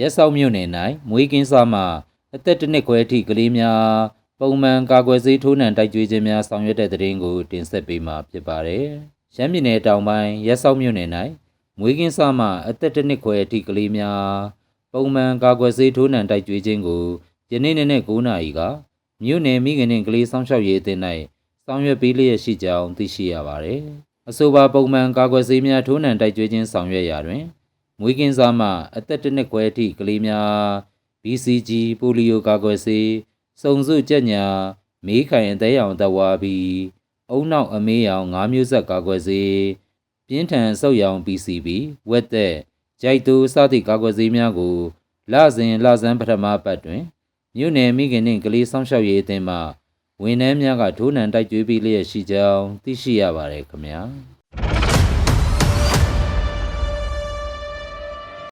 ရက်စောက်မြို့နယ်၌မွေးကင်းစားမှအသက်တစ်နှစ်ခွဲအထိကလေးများပုံမှန်ကာကွယ်ဆေးထိုးနှံတိုက်ကျွေးခြင်းများဆောင်ရွက်တဲ့တဲ့ရင်ကိုတင်ဆက်ပေးမှာဖြစ်ပါတယ်။ရှမ်းပြည်နယ်တောင်ပိုင်းရက်စောက်မြို့နယ်၌မွေးကင်းစားမှအသက်တစ်နှစ်ခွဲအထိကလေးများပုံမှန်ကာကွယ်ဆေးထိုးနှံတိုက်ကျွေးခြင်းကိုယနေ့နေ့နဲ့9နာရီကမြို့နယ်မိခင်နှင့်ကလေးဆောင်ရှောက်ရေးအသင်း၌ဆောင်ရွက်ပေးလျက်ရှိကြောင်းသိရှိရပါတယ်။အဆိုပါပုံမှန်ကာကွယ်ဆေးများထိုးနှံတိုက်ကျွေးခြင်းဆောင်ရွက်ရာတွင် မွေးကင်းစားမှ အသက်တစ်နှစ်ခွဲအထိကလေးများ BCG ပိုလီယိုကာကွယ်ဆေးစုံစုကြက်ညာမေးခိုင်အသေးရောင်သက်ဝါဘီအုံနောက်အမေးရောင်၅မျိုးဆက်ကာကွယ်ဆေးပြင်းထန်ဆုပ်ရောင် PCB ဝက်သက်ဂျိုက်တူစသည့်ကာကွယ်ဆေးများကိုလစဉ်လဆန်းပထမပတ်တွင်မြို့နယ်မိခင်နှင့်ကလေးဆောင်ရှောက်ရေးအသင်းမှဝန်ထမ်းများကထိုးနှံတိုက်ကြွေးပေးလျက်ရှိကြောင်းသိရှိရပါတယ်ခင်ဗျာ။